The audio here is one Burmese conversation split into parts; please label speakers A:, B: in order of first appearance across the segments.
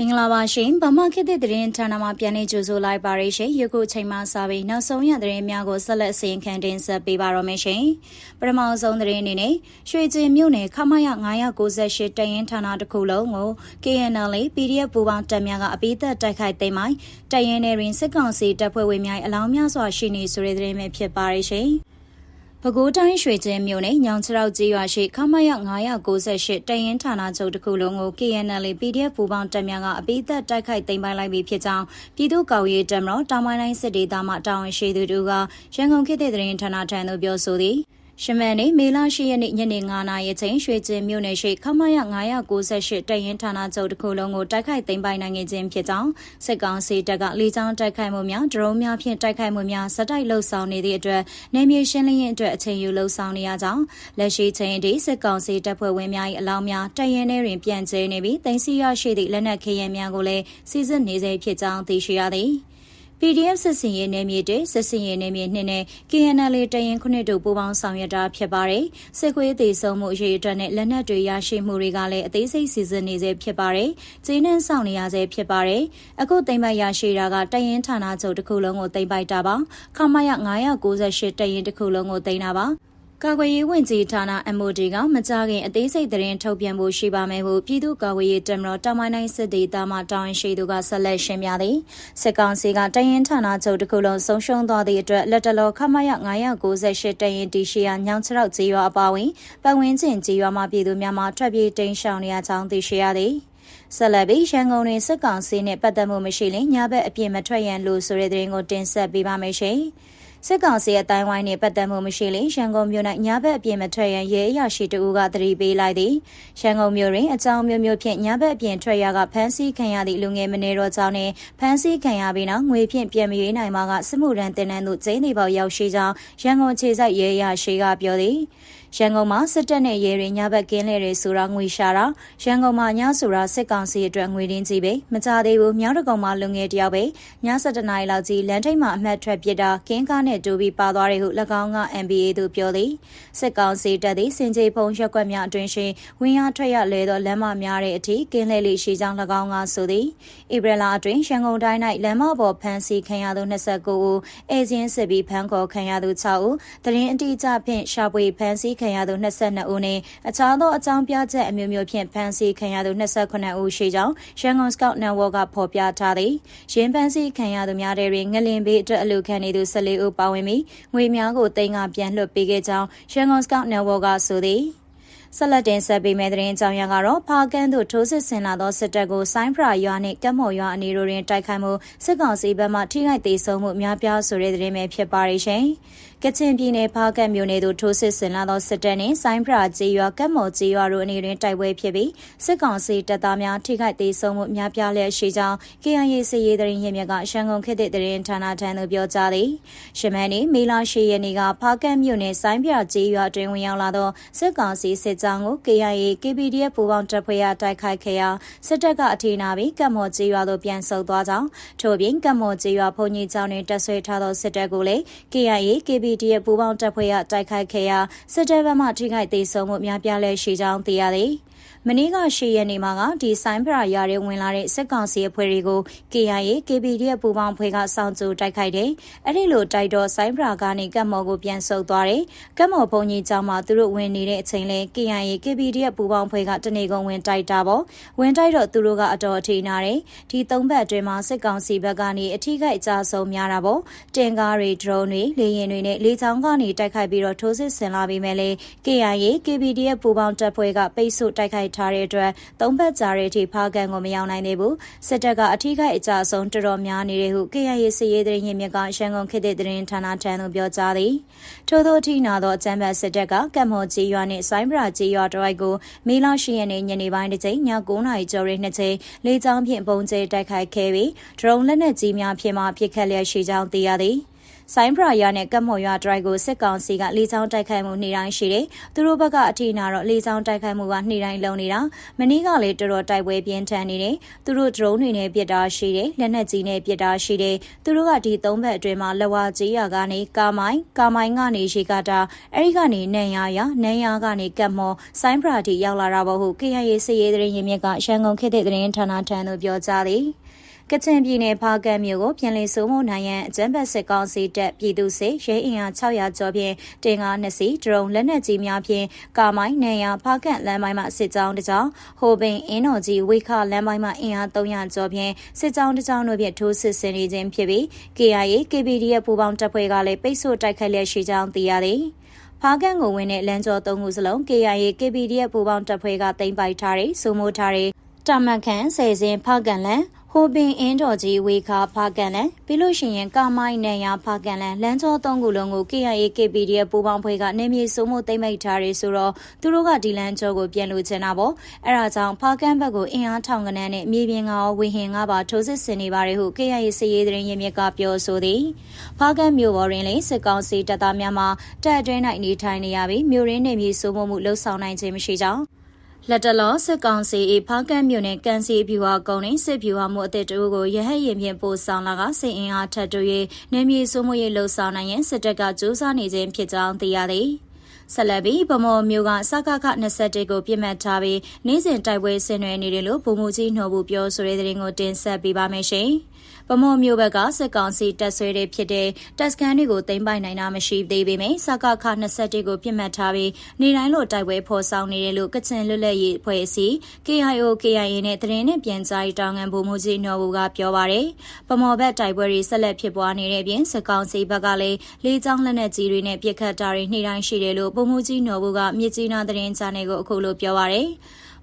A: မင်္ဂလာပါရှင်ဗမာခေတ်သစ်သတင်းဌာနမှပြန်လည်ကြိုဆိုလိုက်ပါရရှင်ယခုချိန်မှစပြီးနောက်ဆုံးရသတင်းများကိုဆက်လက်အစီရင်ခံတင်ဆက်ပေးပါရမရှင်ပထမဆုံးသတင်းအနေနဲ့ရွှေကျင်မြို့နယ်ခမရ998တရင်ဌာနတစ်ခုလုံးကို KNL PDF ပူပေါင်းတပ်များကအပိသက်တိုက်ခိုက်သိမ်းမိုင်းတရင်နယ်တွင်စစ်ကောင်စီတပ်ဖွဲ့ဝင်များအလောင်းများစွာရှိနေဆိုတဲ့သတင်းပဲဖြစ်ပါရရှင် ပဲခူးတိုင်းရွှေကျင်းမြို့နယ်ညောင်ချရောက်ကြီးရွာရှိခမရ998တရင်ဌာနချုပ်တစ်ခုလုံးကို KNL PDF ပူပေါင်းတပ်များကအပိသက်တိုက်ခိုက်သိမ်းပိုက်လိုက်ပြီးဖြစ်ကြောင်းပြည်သူ့ကော်ရေးတပ်မတော်တာမိုင်းတိုင်းစစ်ဒေသမှတာဝန်ရှိသူတို့ကရန်ကုန်ခေတ်သစ်သတင်းဌာနထံသို့ပြောဆိုသည် ရှမန်နေမေလရှိရက်နေ့ညနေ9:00နာရီချိန်ရွှေကျင်းမြို့နယ်ရှိခမရ998တရင်ဌာနချုပ်တစ်ခုလုံးကိုတိုက်ခိုက်သိမ်းပိုက်နိုင်ခြင်းဖြစ်ကြောင်းစစ်ကောင်စီတပ်ကလေကြောင်းတိုက်ခိုက်မှုများဒရုန်းများဖြင့်တိုက်ခိုက်မှုများစတိုက်လှုပ်ဆောင်နေသည့်အတွက်နေမြေရှင်းလင်းရေးအတွက်အချိန်ယူလှုပ်ဆောင်နေရကြောင်းလက်ရှိချိန်အထိစစ်ကောင်စီတပ်ဖွဲ့ဝင်များ၏အလောင်းများတရင်ထဲတွင်ပြန့်ကျဲနေပြီးတင်စီရရှိသည့်လက်နက်ခဲယမ်းများကိုလည်းစီစစ်နေစေဖြစ်ကြောင်းသိရှိရသည် PDF စစ်စင်ရေးနယ်မြေတွေစစ်စင်ရေးနယ်မြေနှစ်နဲ့ KNL တရင်ခုနှစ်တို့ပူးပေါင်းဆောင်ရွက်တာဖြစ်ပါတယ်။စစ်ခွေးသေးဆုံးမှုအရေးအတွက်နဲ့လက်နက်တွေရရှိမှုတွေကလည်းအသေးစိတ်စီစဉ်နေစေဖြစ်ပါတယ်။ကျင်းနှန်းဆောင်နေရစေဖြစ်ပါတယ်။အခုသိမ့်ပိုက်ရရှိတာကတရင်ဌာနချုပ်တစ်ခုလုံးကိုသိမ့်ပိုက်တာပါ။ခမရ998တရင်တစ်ခုလုံးကိုသိမ်းတာပါ။ ကာကွယ်ရေးဝန်ကြီးဌာန MOD ကမကြခင်အသေးစိတ်သတင်းထုတ်ပြန်ဖို့ရှိပါမယ်ဟုပြည်သူ့ကာကွယ်ရေးတပ်မတော်တာမိုင်းနိုင်စစ်ဒေသမှတာဝန်ရှိသူကဆက်လက်ရှင်းပြသည်စစ်ကောင်စီကတရင်ဌာနချုပ်တစ်ခုလုံးဆုံးရှုံးသွားသည့်အတွက်လက်တလောခမရ998တရင်တီရှိယာညောင်ချရောက်ကြေးရွာအပါဝင်ပတ်ဝန်းကျင်ကြေးရွာမှပြည်သူများမှထွက်ပြေးတိမ်းရှောင်နေရကြောင်းသိရှိရသည်ဆက်လက်ပြီးရန်ကုန်တွင်စစ်ကောင်စီနှင့်ပတ်သက်မှုမရှိရင်ညဘက်အပြည့်မထွက်ရန်လို့ဆိုတဲ့သတင်းကိုတင်ဆက်ပေးပါမယ်ရှင်။ စစ်ကောင်စီရဲ့တိုင်ဝိုင်းနဲ့ပတ်သက်မှုမရှိရင်ရန်ကုန်မြို့၌ညဘက်အပြင်မထွက်ရန်ရဲအရာရှိတဦးကသတိပေးလိုက်သည်ရန်ကုန်မြို့တွင်အကြောင်းမျိုးမျိုးဖြင့်ညဘက်အပြင်ထွက်ရကဖမ်းဆီးခံရသည့်လူငယ်မနေတော့ကြောင်းနဲ့ဖမ်းဆီးခံရပြီးနောက်ငွေဖြင့်ပြန်မရွေးနိုင်မှာကစစ်မှုရန်တင်နန်းသို့ကျင်းနေပေါရောက်ရှိကြောင်းရန်ကုန်ခြေစိုက်ရဲအရာရှိကပြောသည်ရန်ကုန်မှာစစ်တပ်နဲ့ရဲတွေညဘက်ကင်းလဲတွေဆိုတာငွေရှာတာရန်ကုန်မှာညဆိုတာစစ်ကောင်စီအတွက်ငွေရင်းကြီးပဲမကြသေးဘူးမြောက်တကုံမှာလူငယ်တယောက်ပဲည7နာရီလောက်ကြီးလမ်းထိပ်မှာအမှတ်ထွက်ပစ်တာကင်းကားနဲ့တူပြီးပါသွားတယ်ဟု၎င်းက NBA သို့ပြောသည်စစ်ကောင်စီတပ်သည်စင်ကြေဖုံရက်ွက်များအတွင်ရှင်ဝင်းရထွက်ရလဲသောလမ်းမများတဲ့အထိကင်းလဲလေးရှိကြောင်း၎င်းကဆိုသည်ဧပြီလအတွင်းရန်ကုန်တိုင်း၌လမ်းမပေါ်ဖမ်းဆီးခံရသူ29ဦးအဲဇင်းစစ်ပြီးဖမ်းခေါ်ခံရသူ6ဦးတရင်အတိအကျဖြင့်ရှာဖွေဖမ်းဆီးခံရသူ22ဦးနဲ့အခြားသောအကြောင်းပြချက်အမျိုးမျိုးဖြင့်ဖမ်းဆီးခံရသူ28ဦးရှိကြောင်းရန်ကုန်စကောက်နယ်ဝကဖော်ပြထားသည်။ရင်းဖမ်းဆီးခံရသူများတဲ့တွင်ငလင်ဘေးအတွက်အလူခံနေသူ14ဦးပါဝင်ပြီးငွေများကိုတိမ်ကပြန်လွှတ်ပေးခဲ့ကြောင်းရန်ကုန်စကောက်နယ်ဝကဆိုသည်။ဆက်လက်တင်ဆက်ပေးမယ့်သတင်းအကြောင်းအရာကတော့ဖားကန်းသို့ထိုးစစ်ဆင်လာသောစစ်တပ်ကိုဆိုင်းဖရာရွာနှင့်ကတ်မော်ရွာအနီးတို့တွင်တိုက်ခိုက်မှုစစ်ကောင်စီဘက်မှထိခိုက်သေးဆုံးမှုများပြားဆိုတဲ့သတင်းပဲဖြစ်ပါရဲ့ရှင်။ ကချင်ပြည်နယ်ဖားကတ်မြို့နယ်သို့ထိုးစစ်ဆင်လာသောစစ်တပ်နှင့်ဆိုင်းဖရာကျေးရွာကတ်မော်ကျေးရွာတို့အနီးတွင်တိုက်ပွဲဖြစ်ပြီးစစ်ကောင်စီတပ်သားများထိခိုက်သေးဆုံးမှုများပြားလျက်ရှိကြောင်း KIA စစ်ရေးသတင်းရင်းမြစ်ကရှန်ကုန်ခေတ်သစ်သတင်းဌာနထံသို့ပြောကြားသည်။ရှမန်နီမေလာရှိရက်နေ့ကဖားကတ်မြို့နယ်ဆိုင်းဖရာကျေးရွာတွင်ဝင်ရောက်လာသောစစ်ကောင်စီစစ်ကြောင်းကို KIA KPDF ပူးပေါင်းတပ်ဖွဲ့ရတိုက်ခိုက်ခဲ့ရာစစ်တပ်ကအထေနာပြီးကတ်မော်ကျေးရွာသို့ပြန်ဆုတ်သွားကြောင်းထို့ပြင်ကတ်မော်ကျေးရွာဘုံကြီးကျောင်းတွင်တပ်ဆွဲထားသောစစ်တပ်ကိုလည်း KIA KPDF ပူးပေါင်းတပ်ဖွဲ့ရတိုက်ခိုက်ခဲ့ရာစစ်တပ်ဘက်မှထိခိုက်သေးဆုံးမှုများပြားလဲရှိကြောင်းသိရသည်။ မနေ့ကရှေ့ရက်နေ့မှာကဒီဆိုင်ဖရာရရဲဝင်လာတဲ့စစ်ကောင်စီအဖွဲ့တွေကို KIA KPDF ပူးပေါင်းဖွဲ့ကစောင့်ကြိုတိုက်ခိုက်တယ်။အဲ့ဒီလိုတိုက်တော့ဆိုင်ဖရာကနေကတ်မော်ကိုပြန်ဆုတ်သွားတယ်။ကတ်မော်ဘုံကြီးကျောင်းမှာသူတို့ဝင်နေတဲ့အချိန်လဲ KIA KPDF ပူးပေါင်းဖွဲ့ကတနေကုန်ဝင်တိုက်တာပေါ့။ဝင်တိုက်တော့သူတို့ကအတော်အထိနာတယ်။ဒီသုံးဘက်အတွင်းမှာစစ်ကောင်စီဘက်ကနေအထိခိုက်အကြဆုံးများတာပေါ့။တင်ကားတွေဒရုန်းတွေလေယာဉ်တွေနဲ့လေကြောင်းကနေတိုက်ခိုက်ပြီးတော့ထိုးစစ်ဆင်လာပြီးမဲ့လေ KIA KPDF ပူးပေါင်းတပ်ဖွဲ့ကပိတ်ဆို့တိုက်ခိုက်ထားတဲ့အတွက်သုံးဘက်ကြားတဲ့အထိဖားကန်ကိုမရောက်နိုင်သေးဘူးစစ်တပ်ကအထိခိုက်အကြဆုံးတော်တော်များနေတယ်ဟု KRA စစ်ရေးသတင်းရင်းမြစ်ကရန်ကုန်ခေတ်သစ်သတင်းဌာနထံသို့ပြောကြားသည်ထို့သောအထိနာသောအကြမ်းဖက်စစ်တပ်ကကတ်မော်ကြီးရွာနှင့်ဆိုင်းဗရာကြီးရွာတို့ကိုမေလရှိရက်နေ့ညနေပိုင်းတစ်ချိန်ည9:00နာရီကျော်ရနှစ်ချိန်လေကြောင်းဖြင့်ပုံကျဲတိုက်ခိုက်ခဲ့ပြီးဒရုန်းလက်နက်ကြီးများဖြင့်မှပစ်ခတ်လျက်ရှိကြောင်းသိရသည် ဆိုင်းဖရာရွာနဲ့ကတ်မော်ရွာဒရိုက်ကိုစစ်ကောင်စီကလေကြောင်းတိုက်ခိုက်မှုနေ့တိုင်းရှိတယ်။သူတို့ဘက်ကအထီနာတော့လေကြောင်းတိုက်ခိုက်မှုကနေ့တိုင်းလုံနေတာ။မနေ့ကလည်းတော်တော်တိုက်ပွဲပြင်းထန်နေတယ်။သူတို့ဒရုန်းတွေနဲ့ပစ်တာရှိတယ်။လက်နက်ကြီးနဲ့ပစ်တာရှိတယ်။သူတို့ကဒီသုံးဘက်အတွင်းမှာလဝကြီးရွာကနေကာမိုင်းကာမိုင်းကနေရေကာတာအဲဒီကနေနန်ရရနန်ရကနေကတ်မော်ဆိုင်းဖရာတီရောက်လာတာပေါ့ဟု KIA စစ်ရေးသတင်းရင်းမြစ်ကရှမ်းကုန်ခေတ်တဲ့သတင်းဌာနထံသို့ပြောကြားသည်။ ကချင်ပြည်နယ်ဖားကတ်မြို့ကိုပြန်လည်စိုးမိုးနိုင်ရန်အကြမ်းဖက်စစ်ကောင်စီတပ်ပြည်သူစစ်ရဲအင်အား600ကျော်ဖြင့်တင်ကားနှစ်စီးဒရုန်းလက်နက်ကြီးများဖြင့်ကာမိုင်းနေရဖားကတ်လမ်းပိုင်းမှစစ်ကြောင်းတစ်ကြောင်းဟိုပင်အင်းတော်ကြီးဝိခလမ်းပိုင်းမှအင်အား300ကျော်ဖြင့်စစ်ကြောင်းတစ်ကြောင်းတို့ဖြင့်ထိုးစစ်ဆင်နေခြင်းဖြစ်ပြီး KIA KPDF ပူးပေါင်းတပ်ဖွဲ့ကလည်းပိတ်ဆို့တိုက်ခိုက်လျက်ရှိကြောင်းသိရသည်ဖားကန်ကိုဝင်တဲ့လမ်းကျော်၃ခုစလုံး KIA KPDF ပူးပေါင်းတပ်ဖွဲ့ကတင်ပိုက်ထားတဲ့စုမိုးထားတဲ့တာမန်ခန်ဆယ်စင်ဖားကန်လန် ဟိုပင်အင်းတော်ကြီးဝေခါဖာကန်လန်ပြီးလို့ရှိရင်ကာမိုင်းနယ်ရဖာကန်လန်လမ်းကျောသုံးခုလုံးကို KIA KPDF ပူးပေါင်းဖွဲ့ကနေမြေစိုးမှုသိမ့်မိတ်ထားရဲဆိုတော့သူတို့ကဒီလမ်းကျောကိုပြန်လို့ချင်တာပေါ့အဲဒါကြောင့်ဖာကန်ဘက်ကိုအင်အားထောင်ကနန်းနဲ့မြေပြင်ကရောဝေဟင်ကပါထိုးစစ်ဆင်နေပါတယ်ဟု KIA စည်ရေးသတင်းရင်းမြစ်ကပြောဆိုသည်ဖာကန်မြို့ပေါ်တွင်လည်းစစ်ကောင်စီတပ်သားများမှတပ်အတွင်း၌နေထိုင်နေရပြီးမြို့ရင်းနေမြေစိုးမှုလှုပ်ဆောင်နိုင်ခြင်းမရှိကြောင်း လက်တလောစစ်ကောင်စီ၏ဖားကန့်မြို့နယ်ကန်စီဖြူဟာကုန်းတွင်စစ်ဖြူဟာမှုအသစ်တူကိုရဟတ်ရင်ဖြင့်ပို့ဆောင်လာကစစ်အင်အားထပ်တူ၍နေမြေစိုးမှုရေးလှုပ်ဆောင်နိုင်ရန်စစ်တပ်ကစူးစမ်းနေခြင်းဖြစ်ကြောင်းသိရသည်ဆက်လက်ပြီးဗမော်မျိုးကစကခ21ကိုပြစ်မှတ်ထားပြီးနေ့စဉ်တိုက်ပွဲဆင်နွှဲနေတယ်လို့ဗိုလ်မှူးကြီးနှော်ဘူးပြောဆိုတဲ့သတင်းကိုတင်ဆက်ပေးပါမယ်ရှင်။ ဗမော်မျိုးဘက်ကစစ်ကောင်စီတပ်ဆွဲတွေဖြစ်တဲ့တပ်စခန်းတွေကိုသိမ်းပိုက်နိုင်တာမရှိသေးပေမယ့်စကခ21ကိုပြစ်မှတ်ထားပြီးနေတိုင်းလိုတိုက်ပွဲဖော်ဆောင်နေတယ်လို့ကချင်လွတ်လပ်ရေးအဖွဲ့အစည်း KIO KIA နဲ့သတင်းနဲ့ပြန်ကြားရေးတောင်ငံဗိုလ်မှူးကြီးနော်ဘူးကပြောပါရယ်ဗမော်ဘက်တိုက်ပွဲတွေဆက်လက်ဖြစ်ပွားနေတဲ့အပြင်စစ်ကောင်စီဘက်ကလည်းလေးချောင်းလက်နက်ကြီးတွေနဲ့ပစ်ခတ်တာတွေနေ့တိုင်းရှိတယ်လို့ဗိုလ်မှူးကြီးနော်ဘူးကမြစ်ကြီးနားသတင်းချာနယ်ကိုအခုလိုပြောပါရယ်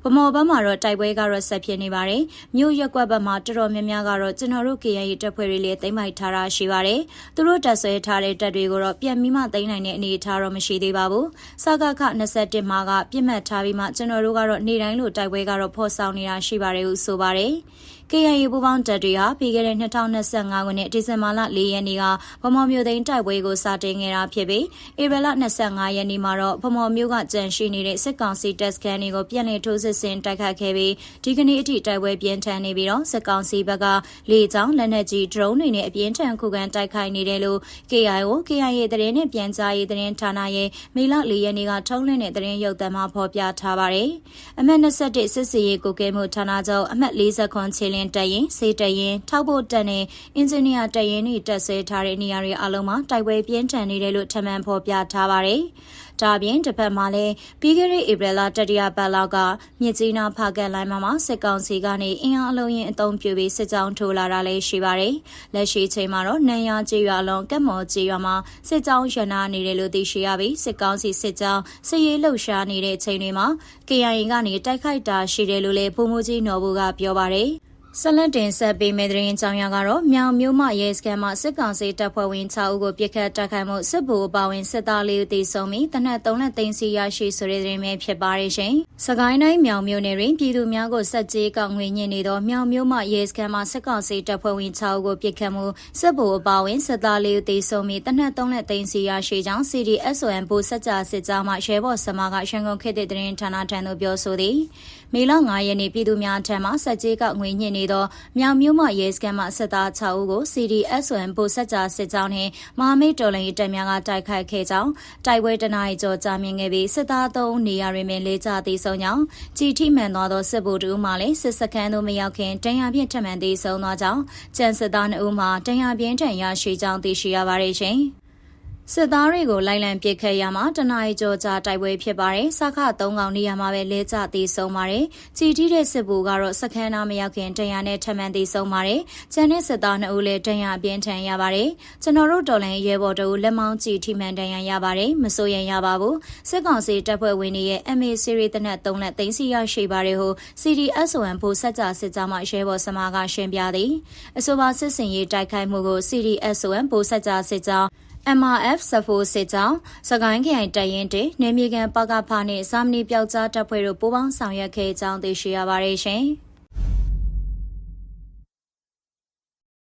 A: ဗမော်ဘက်မှာတော့တိုက်ပွဲကတော့ဆက်ဖြစ်နေပါတယ်။မြို့ရက်ကွက်ဘက်မှာတော်တော်များများကတော့ကျွန်တော်တို့ KNY တပ်ဖွဲ့တွေလည်းသိမ်းပိုက်ထားတာရှိပါတယ်။သူတို့တပ်ဆွဲထားတဲ့တပ်တွေကိုတော့ပြန်ပြီးမှသိမ်းနိုင်တဲ့အနေအထားတော့မရှိသေးပါဘူး။စကခ21မှာကပြစ်မှတ်ထားပြီးမှကျွန်တော်တို့ကတော့နေတိုင်းလိုတိုက်ပွဲကတော့ဖော်ဆောင်နေတာရှိပါတယ်ဟုဆိုပါတယ်။ KIA ပူပေါင်းတပ်တွေဟာပြီးခဲ့တဲ့2025ခုနှစ်ဒီဇင်ဘာလ4ရက်နေ့ကဗမော်မြို့သိန်းတိုက်ပွဲကိုစတင်ခဲ့တာဖြစ်ပြီးဧပြီလ25ရက်နေ့မှာတော့ဗမော်မြို့ကကြန့်ရှိနေတဲ့စစ်ကောင်စီတပ်စခန်းတွေကိုပြန်လည်ထိုးစစ်ဆင်တိုက်ခတ်ခဲ့ပြီးဒီကနေ့အထိတိုက်ပွဲပြင်းထန်နေပြီးတော့စစ်ကောင်စီဘက်ကလေကြောင်းလက်နက်ကြီးဒရုန်းတွေနဲ့အပြင်းထန်ခုခံတိုက်ခိုက်နေတယ်လို့ KIO KIA သတင်းနဲ့ပြန်ကြားရေးသတင်းဌာနရဲ့မေလ4ရက်နေ့ကထုတ်လွှင့်တဲ့သတင်းရုပ်သံမှာဖော်ပြထားပါတယ်။အမှတ်21စစ်စီရေးကိုကဲမှုဌာနချုပ်အမှတ်40ခွန်ချေလင်းတပ်ရင်စေတရင်ထောက်ဖို့တပ်နဲ့အင်ဂျင်နီယာတပ်ရင်တွေတပ်ဆဲထားတဲ့နေရာတွေအလုံးမှာတိုက်ပွဲပြင်းထန်နေတယ်လို့ထပ်မံဖော်ပြထားပါတယ်။ဒါပြင်တစ်ဖက်မှာလည်းပြီးခဲ့တဲ့ဧပြီလတတိယပတ်လောက်ကမြစ်ကြီးနားဖာကန်လိုင်းမှာစစ်ကောင်စီကနေအင်အားအလုံးရင်အုံပြပြီးစစ်ကြောင်းထိုးလာတာလည်းရှိပါတယ်။လက်ရှိချိန်မှာတော့နန်ရကျေးရွာလုံးကက်မော်ကျေးရွာမှာစစ်ကြောင်းရနာနေတယ်လို့သိရှိရပြီးစစ်ကောင်စီစစ်ကြောင်းစစ်ရေးလှုပ်ရှားနေတဲ့ချိန်တွေမှာ KIA ကနေတိုက်ခိုက်တာရှိတယ်လို့လည်းဗိုလ်မှူးကြီးနော်ဘူကပြောပါတယ်။ ဆက်လက်တင်ဆက်ပေးမယ့်သတင်းကြောင်းရကတော့မြောင်မျိုးမရဲစခန်းမှာစစ်ကောင်စီတပ်ဖွဲ့ဝင်6ဦးကိုပြစ်ခတ်တိုက်ခိုက်မှုစစ်ဗိုလ်အပါဝင်စစ်သားလေးဦးသေဆုံးပြီးတနက်3လက်သိန်းစီရရှိဆိုတဲ့သတင်းပဲဖြစ်ပါရဲ့ရှင်။စကိုင်းတိုင်းမြောင်မျိုးနယ်တွင်ပြည်သူများကိုစက်ကြေးကောက်ငွေညင်နေသောမြောင်မျိုးမရဲစခန်းမှာစစ်ကောင်စီတပ်ဖွဲ့ဝင်6ဦးကိုပြစ်ခတ်မှုစစ်ဗိုလ်အပါဝင်စစ်သားလေးဦးသေဆုံးပြီးတနက်3လက်သိန်းစီရရှိကြောင်း CDSON ဘိုးစက်ကြစစ်ကြောင်းမှရဲဘော်စမားကရန်ကုန်ခေတ်တဲ့သတင်းဌာနထံသို့ပြောဆိုသည်။မေလ9ရက်နေ့ပြည်သူများထံမှစက်ကြေးကောက်ငွေညင်နေသောမြောင်မြို့မှရဲစခန်းမှစစ်သား6ဦးကို CDSON ဗိုလ်ဆက်ကြားစစ်ကြောင်းနှင့်မဟာမိတ်တော်လှန်ရေးတပ်များကတိုက်ခိုက်ခဲ့ကြောင်းတိုက်ပွဲတနအီကျော်ကြာမြင့်ခဲ့ပြီးစစ်သား3ဦးနေရာတွင်လေးကြသေးဆုံးကြောင်းကြည်ထိမှန်သွားသောစစ်ဗိုလ်တူမှလည်းစစ်စခန်းသို့မရောက်ခင်တန်ရာပြင်းထမှန်သေးဆုံးသွားကြောင်းကျန်စစ်သား2ဦးမှတန်ရာပြင်းထန်ရရှိကြောင်းသိရှိရပါတယ်ရှင်။ စစ်သားတွေကိုလိုက်လံပစ်ခတ်ရမှာတနအီကျော်ကြာတိုက်ပွဲဖြစ်ပါတယ်။စခသုံးကောင်နေရာမှာပဲလဲကျသေးဆုံးပါတယ်။ကြည်တီးတဲ့စစ်ဗိုလ်ကတော့စခန်းသားမရောက်ခင်တရားနဲ့ထမှန်သေးဆုံးပါတယ်။ကျန်တဲ့စစ်သားနှစ်ဦးလည်းတရားအပြင်းထန်ရပါတယ်။ကျွန်တော်တို့တော်လိုင်းရဲဘော်တို့လက်မောင်းကြည်ထိမှန်တရားရပါတယ်။မစိုးရင်ရပါဘူး။စစ်ကောင်စီတပ်ဖွဲ့ဝင်တွေရဲ့ MA series တနက်3လက်သိန်းစီရရှိပါတယ်ဟု CDSON ဖို့စက်ကြစစ်ကြောင်းမှရဲဘော်စမားကရှင်းပြသည်။အဆိုပါစစ်စင်ရေးတိုက်ခိုက်မှုကို CDSON ဖို့စက်ကြစစ်ကြောင်း MRF စဖိုးစစ်ကြောင်းစကိုင်းခရိုင်တရင်တေနေမြေကန်ပကဖာနှင့်စာမဏီပျောက်ကြားတပ်ဖွဲ့တို့ပူးပေါင်းဆောင်ရွက်ခဲ့ကြောင်းသိရှိရပါတယ်ရှင်။